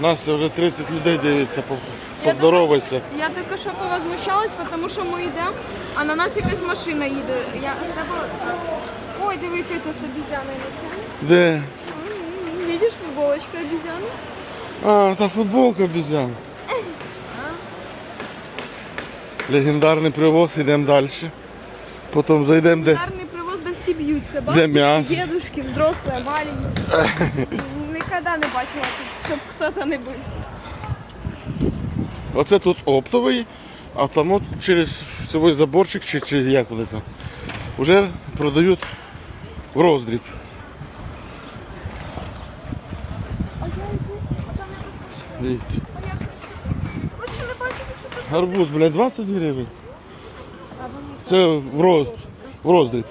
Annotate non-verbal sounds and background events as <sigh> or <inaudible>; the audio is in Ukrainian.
Настя вже 30 людей дивиться, поздоровайся. Я тільки що повозмущалась, тому що ми йдемо, а на нас якась машина їде. Я. Ой, диви, тетя з обізяною на це. Де? Видиш, футболочка обізяни? А, та футболка обізян. Легендарний привоз, йдемо далі. Потім зайдемо де. Гарний привоз, де всі б'ються. М'ясо? дедушки, взрослые, маленькі. <laughs> Ніколи не бачила, щоб хтось не бився. Оце тут оптовий, а там от через цей заборчик, чи, чи як вони там, вже продають в роздріб. Дивіться. Ви що не бачите, що тут? Гарбуз, блядь, 20 гривень. Це в, роз, в роздріб.